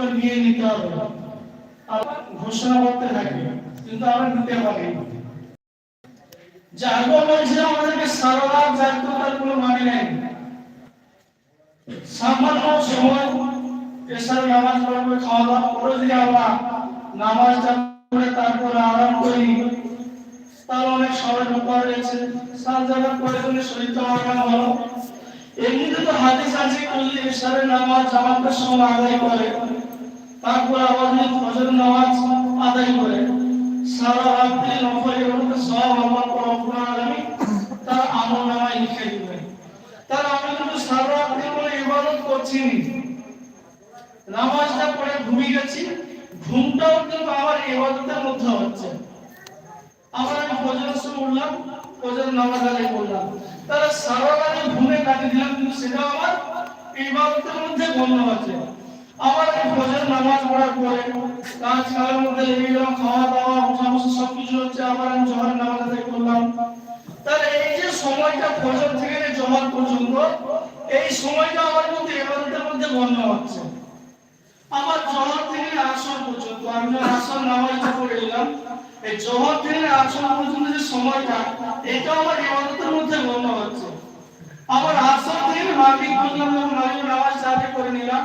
এগুলো নিয়ে নিতে হবে। ঘোষণা করতে থাকে, কিন্তু আমরা নিতে পারি আগে বলছিলাম আমাদেরকে সারা রাত জাগতে তার কোনো মানে নেই। সামান্য সময় এসার নামাজ পড়বে খাওয়া দাওয়া করে যদি আমরা নামাজটা পড়ে তারপরে আরাম করি তার অনেক সময় ব্যাপার রয়েছে। সাত জায়গা পরে গেলে শরীরটা অনেক ভালো। এমনিতে তো হাদিস আছে করলে এসারের নামাজ জামাতের সময় আদায় করে। তারপর আবার ফজর নামাজ আদায় করে। সারা রাত্রি নফল এগুলোকে সব আমার পর অপরাধ আগামী তার আমল নামায় লিখে দিবে তার আমি কিন্তু সারা রাত্রি করে ইবাদত করছি নামাজটা পড়ে ঘুমিয়ে গেছি, ঘুমটাও কিন্তু আমার ইবাদতের মধ্যে হচ্ছে। আবার আমি ফজরের সময় উঠলাম ফজর নামাজ আদায় করলাম। তাহলে সারা রাত ঘুমে কাটিয়ে দিলাম কিন্তু সেটা আমার ইবাদতের মধ্যে গণ্য আছে ফজর নামাজ পরে কাজ মধ্যে খাওয়া দাওয়া সমস্ত সবকিছু হচ্ছে আমি নামাজ আদায় করলাম। তাহলে এই যে সময়টা থেকে পর্যন্ত, এই সময়টা আমার মধ্যে মধ্যে হচ্ছে। আমার জোহর থেকে আসর পর্যন্ত, আমি যখন পড়ে এলাম এই জোহর থেকে পর্যন্ত যে সময়টা, এটা আমার ইবাদতের মধ্যে হচ্ছে। আবার আসর থেকে মাগরিব পর্যন্ত নামাজ আদায় করে নিলাম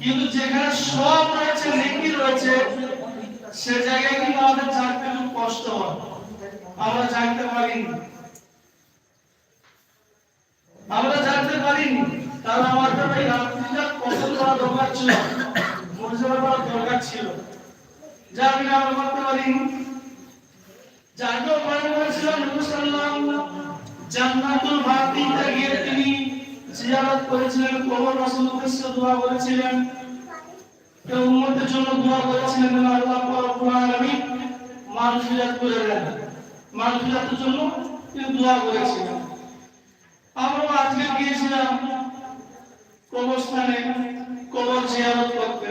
কিন্তু যেখানে সব রয়েছে নেকি রয়েছে, সে জায়গায় কিন্তু আমাদের জানতে খুব কষ্ট হয়। আমরা জানতে পারিনি। আমরা জানতে পারিনি, কারণ আমাদের এই রাত্রিটা কখন করা দরকার ছিল। পরিষেবা করা দরকার ছিল। যা আমি না করতে পারিনি। যাকেও মনে করেছিলাম, নবী সাল্লাল্লাহু জান্নাতুল বাকিতে গিয়ে তিনি জিয়ারত করেছিলেন কবর রাসূল উদ্দেশ্যে দোয়া করেছিলেন। কেউ উম্মতের জন্য দোয়া করেছিলেন আল্লাহ রাব্বুল আলামিন মাগফিরাত করে দেন। মাগফিরাতের জন্য তিনি দোয়া করেছিলেন। আমরা আজকে গিয়েছিলাম কবরস্থানে কবর জিয়ারত করতে।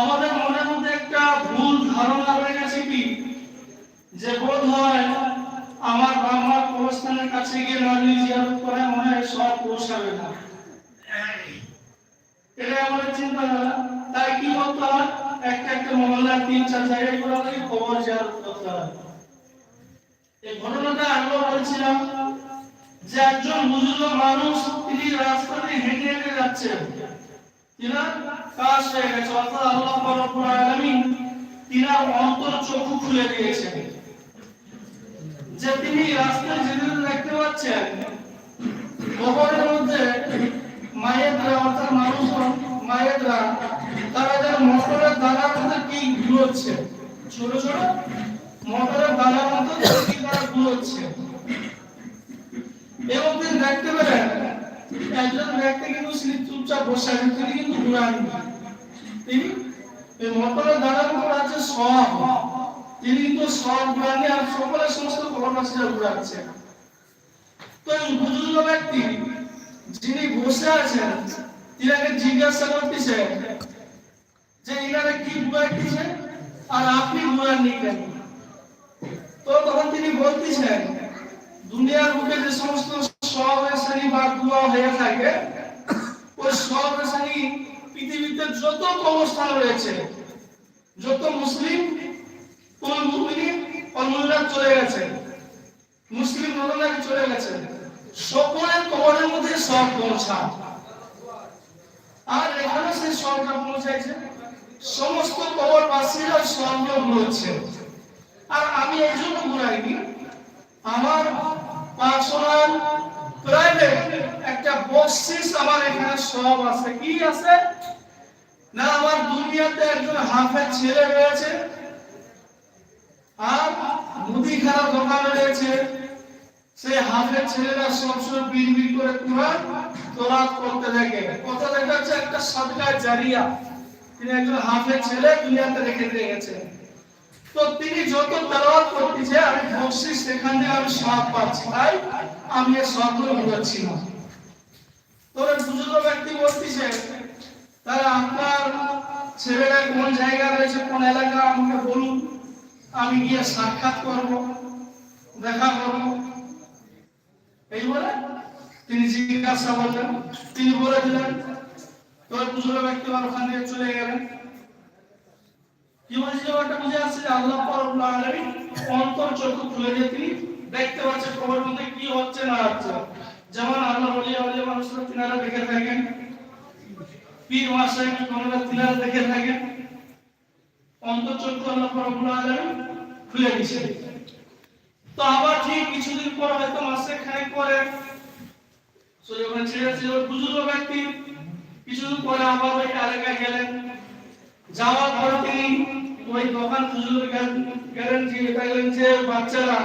আমাদের মনের মধ্যে একটা ভুল ধারণা হয়ে গেছে কি? যে বোধ হয় আমার বাবার কবরস্থানের কাছে গিয়ে নদী জিয়ারত করে মনে হয় সব পৌঁছাবে না। এটা আমাদের চিন্তাধারা। তাই কি করতে হয় একটা একটা মহল্লার তিন চার জায়গায় করে কবর জিয়ারত করতে হয়। এই ঘটনাটা আগেও বলছিলাম যে একজন বুজুর্গ মানুষ, তিনি রাস্তা দিয়ে হেঁটে হেঁটে যাচ্ছেন কাজ হয়ে গেছে। অর্থাৎ আল্লাহ অন্তর খুলে দিয়েছেন। যে তিনি রাস্তায় যেতে দেখতে পাচ্ছেন, কবরের মধ্যে মায়েরা, অর্থাৎ মানুষজন মায়েরা, তারা যেন মোটরের মধ্যে কি ঘুরোচ্ছে? ছোট ছোট মোটরের দানার মধ্যে কি তারা ঘুরোচ্ছে? এবং তিনি দেখতে পেলেন, একজন ব্যক্তি কিন্তু স্লিপ চুপচাপ বসে আছেন, তিনি কিন্তু ঘুরাননি। তিনি মোটরের দানার উপর আছে সব। তিনি কিন্তু সব আর সকলের সমস্ত কর্মচারীরা ঘুরাচ্ছে তো ব্যক্তি যিনি বসে আছেন, তিনাকে জিজ্ঞাসা করতেছে যে ইনারা কি আর আপনি কেন তো তখন তিনি বলতেছেন, দুনিয়ার বুকে যে সমস্ত শ্রেণি বা দোয়া হয়ে থাকে, ওই শ্রেণি পৃথিবীতে যত কবরস্থান রয়েছে, যত সকলের কবরের মধ্যে সব পৌঁছা আর সমস্ত আমি এই জন্য ঘুরাইনি আমার পার্সোনাল প্রাইভেট একটা বকশিস আমার এখানে সব আছে। কি আছে? না, আমার দুনিয়াতে একজন হাফেজ ছেলে রয়েছে। আর মুদিখানা দোকান রয়েছে। সেই হাফেজ ছেলেরা সবসময় বিড়বিড় করে কোরআন তোরাত করতে থাকে কথা দেখা যাচ্ছে একটা সদকা জারিয়া। তিনি একজন হাফেজ ছেলে, দুনিয়াতে রেখে দিয়ে গেছেন তো তিনি যত তেলাওয়াত করতেছে, আমি বকশিস সেখান থেকে আমি সব পাচ্ছি, তাই আমি এর সবগুলো বুঝাচ্ছি না। তোর বুজুর্গ ব্যক্তি বলতেছে তাহলে আপনার ছেলেটা কোন জায়গা রয়েছে, কোন এলাকা আমাকে বলুন। আমি গিয়ে সাক্ষাৎ করব, দেখা করব। এই বলে তিনি জিজ্ঞাসা করলেন, তিনি বলে দিলেন, তোর বুজুর্গ ব্যক্তি আমার ওখান থেকে চলে গেলেন। কি বলছি ব্যাপারটা বুঝে আসছে যে আল্লাহ রব্বুল আলামিন অন্তর চক্ষু খুলে দিয়ে তিনি দেখতে পাচ্ছে কবর মধ্যে কি হচ্ছে না হচ্ছে। যেমন আল্লাহ ওলি ওলি মানুষরা তিনারা দেখে থাকেন। পীর মাসায় কোনরা তিনারা দেখে থাকেন। অন্তর চক্ষু আল্লাহ রব্বুল আলামিন খুলে দিয়েছে তো আবার ঠিক কিছুদিন পর হয়তো মাসে খানেক পরে সো যখন ছেড়ে ছিল বুজুর্গ ব্যক্তি। কিছুদিন পরে আবার ওই এলাকায় গেলেন। যাওয়ার পর তিনি ওই দোকান খুঁজলো গেলেন যে দেখলেন যে বাচ্চারা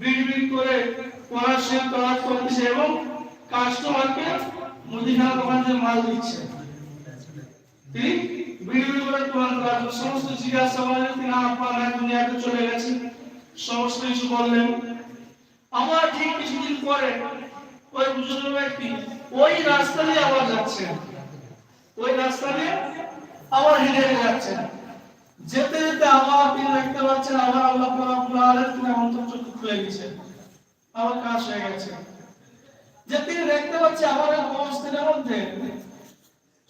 বিড় করে পড়াশোনা করার করতেছে এবং কাস্টমারকে মুদিখানা দোকান যে মাল দিচ্ছে। তিনি সমস্ত জিজ্ঞাসা চলে গেছেন সমস্ত কিছু বললেন আমার ঠিক কিছুদিন পরে ওই বুজুর্গ ব্যক্তি ওই রাস্তা দিয়ে আবার যাচ্ছে। ওই রাস্তা দিয়ে আবার হেঁটে হেঁটে যাচ্ছেন যেতে যেতে আবার তিনি দেখতে পাচ্ছেন আবার আল্লাহ রাব্বুল আলামিন অন্তর চক্ষু খুলে দিয়েছেন আবার কাজ হয়ে গেছে। যে তিনি দেখতে পাচ্ছে আবার এই অবস্থার মধ্যে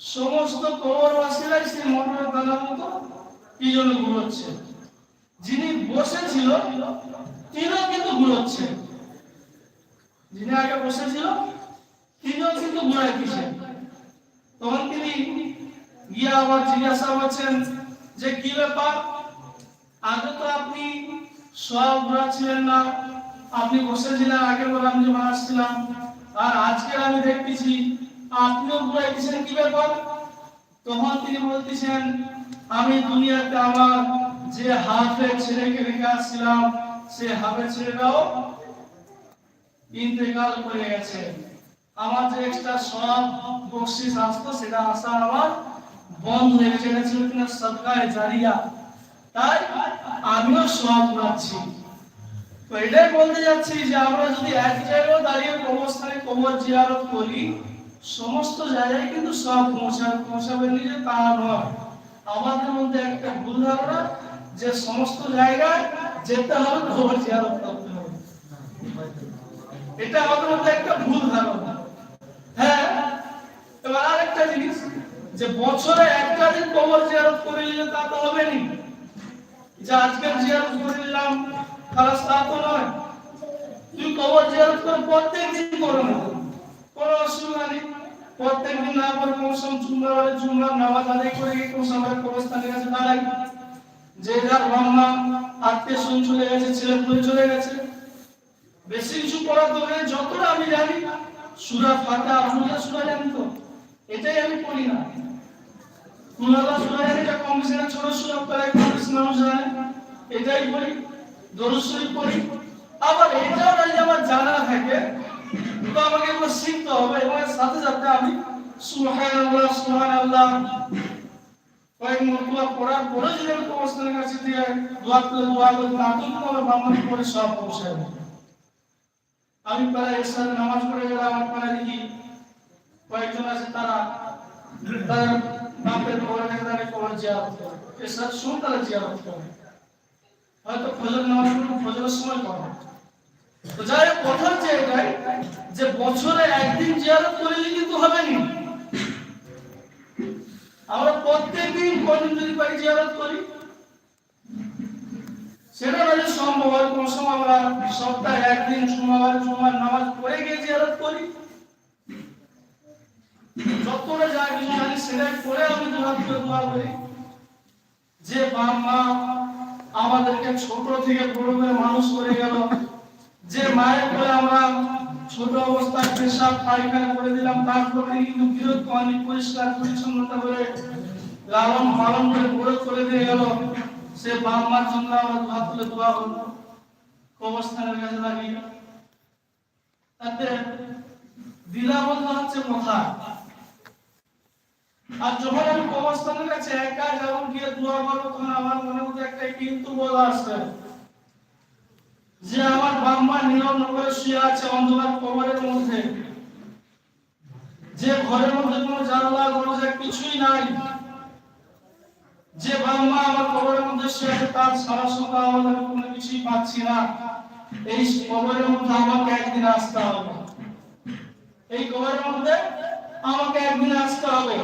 সমস্ত কবরবাসীরাই সেই মটরের দানার মতো কি জন্য ঘুরোচ্ছে। যিনি বসেছিল, তিনিও কিন্তু ঘুরোচ্ছে। যিনি আগে বসেছিল, তিনিও কিন্তু ঘুরাইতেছেন তখন তিনি গিয়ে আবার জিজ্ঞাসা করছেন যে, কি ব্যাপার? আগে তো আপনি সব ঘোরাচ্ছিলেন না। আপনি বসেছিলেন, আগে বলে আমি যখন আসছিলাম। আর আজকে আমি দেখতেছি আমি দুনিয়াতে আমার যে হাফের ছেলেকে রেখে আসছিলাম, সে হাফের ছেলেটাও ইন্তেকাল করে গেছে। আমার যে সব আসতো, সেটা আসা আমার বন্ধ হয়ে কিনা জারিয়া। তাই আমিও সব পাচ্ছি তো এটাই বলতে যাচ্ছি যে আমরা যদি এক জায়গায় দাঁড়িয়ে কবরস্থানে কবর জিয়ারত করি সমস্ত জায়গায় কিন্তু সব পৌঁছা পৌঁছাবে নিজে তা নয় আমাদের মধ্যে একটা ভুল ধারণা, যে সমস্ত জায়গায় যেতে হবে কবর জিয়ারত করতে হবে। এটা আমাদের মধ্যে একটা ভুল ধারণা। হ্যাঁ এবার আর একটা জিনিস, যে বছরে একটা দিন কবর জিয়ারত করে নিলে তা তো হবে নি যে আজকে জিয়ারত করে নিলাম খালাস তা তো নয়। তুই কবর জিয়ারত করে প্রত্যেক দিন করো না। কোনো অসুবিধা নেই। প্রত্যেক দিন না করে মৌসুম হলে জুমরার নামাজ আদায় করে গিয়ে কোন কাছে দাঁড়াই যে যার বাবা আত্মীয় স্বজন চলে গেছে, ছেলে পুলে চলে গেছে। বেশি কিছু পড়ার দরকার যতটা আমি জানি, সুরা ফাতা আপনারা সুরা জানি তো, এটাই আমি পড়ি না। কুলালা সুরা জানি, এটা কম বেশি না, ছোট সুরা, প্রায় কম বেশি জানে, এটাই পড়ি, দরুদ শরীফ পড়ি। আবার এটাও যদি আমার জানা থাকে আমাকে শিখতে হবে এবং সাথে সাথে আমি সুবহানাল্লাহ সুবহানাল্লাহ। কয়েক মরতবা পরে আমি কবরস্থানের কাছে দিয়ে করে পড়ে নামাজ পড়ে গেলাম আমার দেখি কয়েকজন আছে, তারা তার বাপের কবরের কাছে দাঁড়িয়ে কবর জিয়ারত করে। শুন তারা জিয়ারত করে। হয়তো ফজর নামাজ পড়ে, ফজরের সময় করে তো যাই হোক, কথা হচ্ছে এটাই যে বছরে একদিন জিয়ারত করলে কিন্তু হবে না আমরা প্রত্যেকদিন কোনদিন যদি পারি জিয়ারত করি? সেটা যদি সম্ভব হয় কোন সময় আমরা সপ্তাহে একদিন সোমবার, জুমার নামাজ পড়ে গিয়ে জিয়ারত করি। যতটা যা কিছু জানি সেটাই করে আমি দোয়া করে দোয়া করি। যে বাপ মা আমাদেরকে ছোট থেকে বড় করে মানুষ করে গেল যে মায়ের করে আমরা ছোট অবস্থায় পেশাব, পায়খানা করে দিলাম তারপরে কিন্তু বিরত পানি পরিষ্কার, পরিচ্ছন্নতা করে লালন পালন করে বড় করে দিয়ে গেল। সে বাপ মার জন্য আমরা দোয়া তুলে দোয়া হলো কবরস্থানের কাছে লাগিয়ে তাতে দ্বিধাবোধ হচ্ছে কথা আর যখন আমি কবরস্থানের কাছে একা যখন গিয়ে দোয়া করব, তখন আমার মনে মধ্যে একটা কিন্তু বোধ আসবে যে আমার বাম্মা নীরব নগরে শুয়ে আছে অন্ধকার কবরের মধ্যে। যে ঘরের মধ্যে কোনো জানলা দরজা কিছুই নাই। যে বাম্মা আমার কবরের মধ্যে শুয়ে আছে তার সারা সকাল আমি কোনো কিছুই পাচ্ছি না। এই কবরের মধ্যে আমাকে একদিন আসতে হবে। এই কবরের মধ্যে আমাকে একদিন আসতে হবে।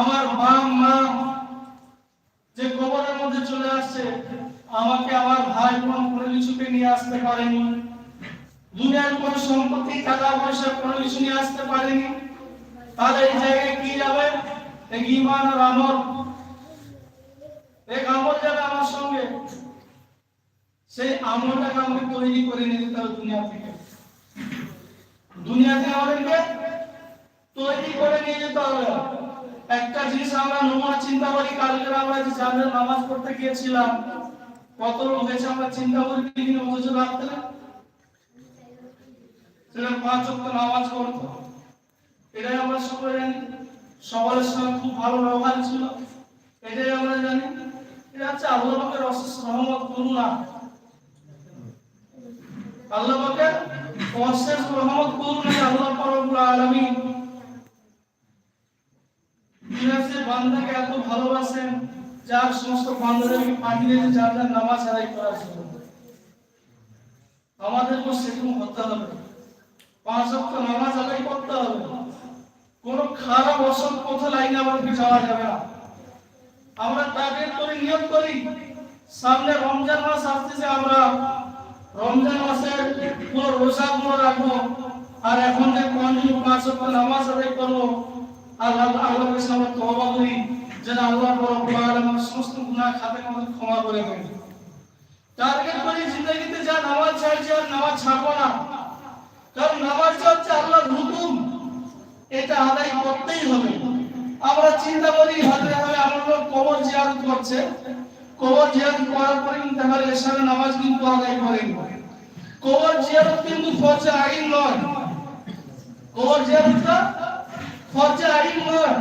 আমার মা মা যে কবরের মধ্যে চলে আসছে আমাকে আমার ভাই বোন কোনো কিছুকে নিয়ে আসতে পারেনি। দুনিয়ার কোন সম্পত্তি, টাকা পয়সা কোনো কিছু নিয়ে আসতে পারেনি। তাহলে এই জায়গায় কি যাবে? এক ইমান আর আমল। এক আমল যাবে আমার সঙ্গে। সেই আমলটাকে আমাকে তৈরি করে নিয়ে যেতে হবে দুনিয়া থেকে। দুনিয়াতে আমাদেরকে তৈরি করে নিয়ে যেতে হবে। একটা জিনিস আমরা নমুনা চিন্তা করি, কালকে আমরা যে জানলে নামাজ পড়তে গিয়েছিলাম কত লোক হয়েছে, আমরা চিন্তা করি তিনি অথচ রাখতে সেটা পাঁচ ওয়াক্ত নামাজ এটাই আমরা জানি। সকলের খুব ভালো ব্যবহার ছিল। এটাই আমরা জানি। এটা হচ্ছে অশেষ রহমত, করুণা। আল্লাহ পাকের অশেষ রহমত, করুণা আল্লাহ বিনাশের বান্দাকে এত ভালোবাসেন যার সমস্ত বান্দাদেরকে পাঠিয়ে দিয়েছে যার যার নামাজ আদায় করার জন্য আমাদেরকেও সেরকম হতে হবে পাঁচ ওয়াক্ত নামাজ আদায় করতে হবে কোন খারাপ, অসৎ পথে লাইনে আমাদেরকে যাওয়া যাবে না? আমরা টার্গেট করে নিয়োগ করি। সামনে রমজান মাস আসতেছে, আমরা রমজান মাসের পুরো রোজা গুলো রাখব। আর এখন যে কন্টিনিউ পাঁচ ওয়াক্ত নামাজ আদায় করব, আল্লাহ আল্লাহর কাছে আমরা তওবা করি। যেন আল্লাহ আলামিন খাতে আমাদের ক্ষমা করে দেন টার্গেট করি জিন্দগিতে যা নামাজ চাইছি আর নামাজ ছাড়বো না। কারণ নামাজ হচ্ছে আল্লাহর হুকুম, এটা আদায় করতেই হবে। আমরা চিন্তা করি হাতে হাতে আমার কবর জিয়ারত করছে। কবর জিয়ারত করার পরে কিন্তু যায় এশারের নামাজ কিন্তু আদায় করেন কবর জিয়ারত কিন্তু ফরজে আইন নয়। কবর জিয়ারতটা ফরজে আইন নয়।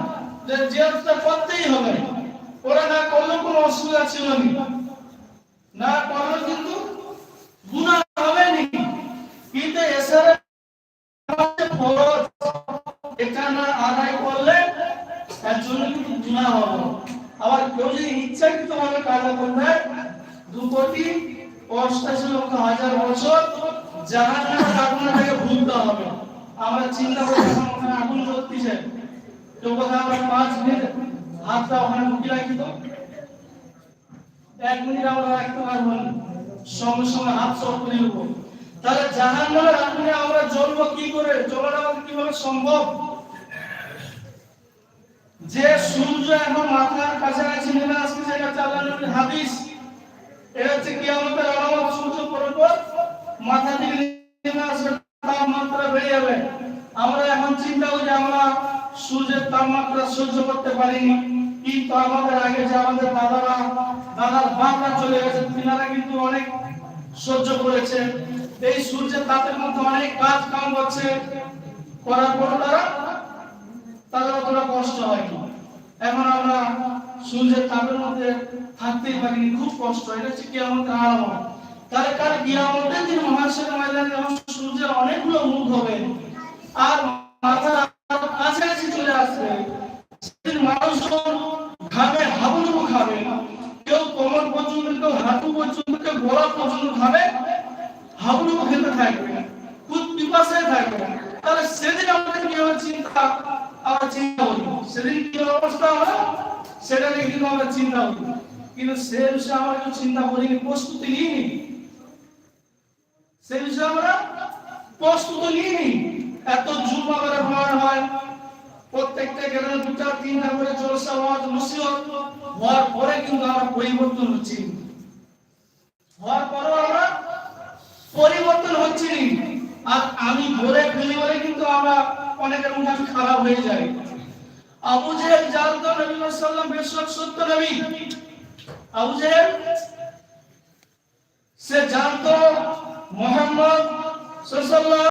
যে জিয়ারতটা করতেই হবে। ওরা না করলেও কোনো অসুবিধা ছিল না। না করলে কিন্তু গুনাহ হবে নি কিন্তু এশারের এটা না আদায় করলে তার জন্য কিন্তু গুনাহ হবে। আবার কেউ যদি ইচ্ছাকৃত ভাবে কাজা করবে দু কোটি অষ্টাশি লক্ষ হাজার বছর নামের আগুনটাকে ভুলতে হবে। আমরা চিন্তা করি এখন ওখানে আগুন জ্বলতেছে। তো কোথায় আমরা পাঁচ মিনিট হাতটা ওখানে ঢুকি রাখি তো? এক মিনিট আমরা রাখতে পারব সঙ্গে সঙ্গে হাত সব করে নেব। তাহলে জাহান নামের আগুনে আমরা জ্বলবো কি করে? জ্বলাটা আমাদের কীভাবে সম্ভব? যে সূর্য এখন মাথার কাছাকাছি নেমে আসছে, সেটা চালানোর হাদিস। এটা হচ্ছে কিয়ামতের আলামত সূর্য পরপর মাথা নেমে আসবে, তাপমাত্রা বেড়ে যাবে। আমরা এখন চিন্তা করি, আমরা সূর্যের তাপমাত্রা সহ্য করতে পারিনি। কিন্তু আমাদের আগে যে আমাদের দাদারা, দাদার বাপরা চলে গেছে তিনারা কিন্তু অনেক সহ্য করেছে এই সূর্যের তাপের মধ্যে অনেক কাজ কাম করছে করার পর তারা, তাদের অতটা কষ্ট হয়নি। এখন আমরা সূর্যের তাপের মধ্যে থাকতেই পারিনি, খুব কষ্ট। এটা হচ্ছে কি আমাদের আলামত তার কারণ কিয়ামতের দিন মহাশয় ময়দানে যখন সূর্যের অনেকগুলো মুখ হবে, আর মাথা কাছাকাছি চলে আসবে সেদিন মানুষজন ঘামে হাবুডুবু খাবে কেউ কোমর পর্যন্ত কেউ হাঁটু পর্যন্ত কেউ গলা পর্যন্ত খাবে হাবুডুবু খেতে থাকবে খুব পিপাসায় থাকবে তাহলে সেদিন আমাদের কি হবে চিন্তা আমরা চিন্তা করি সেদিন কি অবস্থা আমরা সেটা নিয়ে কিন্তু আমরা চিন্তা করি কিন্তু সে বিষয়ে আমরা কেউ চিন্তা করিনি প্রস্তুতি নিইনি সে বিষয়ে আমরা নিইনি এত হয়, প্রত্যেকটা দুটা, তিনটা করে জলসা হওয়ার পরে কিন্তু আমরা পরিবর্তন হচ্ছি হওয়ার আমরা পরিবর্তন হচ্ছি আর আমি বলে ফেলি বলে কিন্তু আমরা অনেকের মুখে খারাপ হয়ে যায় আবু জেহেল জানতো নবী সাল্লাম বেশক সত্য নবী। আবু জেহেল সে জানতো মোহাম্মদ সাল্লাল্লাহু